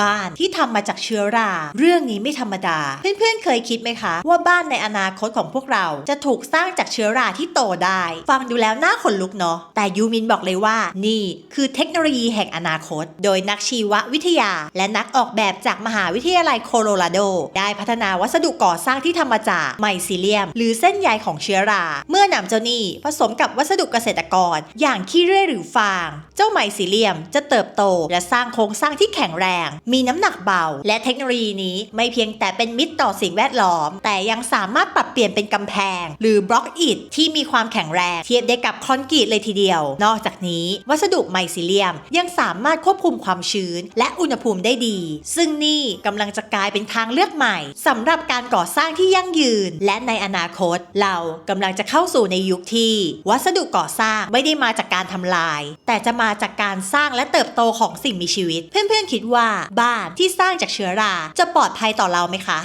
บ้านที่ทำมาจากเชื้อรา เรื่องนี้ไม่ธรรมดา เพื่อนๆเคยคิดไหมคะ ว่าบ้านในอนาคตของพวกเราจะถูกสร้างจากเชื้อราที่โตได้ ฟังดูแล้วน่าขนลุกเนาะแต่ยูมินบอกเลยว่า นี่คือเทคโนโลยีแห่งอนาคต โดยนักชีววิทยา และนักออกแบบจากมหาวิทยาลัยโคโลราโด ได้พัฒนาวัสดุก่อสร้างที่ทำมาจากไมซิเลียม หรือเส้นใยของเชื้อรา เมื่อนำเจ้านี่ผสมกับวัสดุเกษตรกร อย่างขี้เรื่อยหรือฟาง เจ้าไมซิเลียมจะเติบโตและสร้างโครงสร้างที่แข็งแรงมีน้ำหนักเบา และเทคโนโลยีนี้ไม่เพียงแต่เป็นมิตรต่อสิ่งแวดล้อม แต่ยังสามารถปรับเปลี่ยนเป็นกำแพง หรือบล็อกอิฐที่มีความแข็งแรงเทียบได้กับคอนกรีตเลยทีเดียว นอกจากนี้ วัสดุไมซิเลียม ยังสามารถควบคุมความชื้น และอุณหภูมิได้ดี ซึ่งนี่กำลังจะกลายเป็นทางเลือกใหม่สำหรับการก่อสร้างที่ยั่งยืน และในอนาคต เรากำลังจะเข้าสู่ในยุคที่ วัสดุก่อสร้างไม่ได้มาจากการทำลาย แต่จะมาจากการสร้างและเติบโตของสิ่งมีชีวิต เพื่อนๆคิดว่าบ้านที่สร้างจากเชื้อรา จะปลอดภัยต่อเราไหมคะ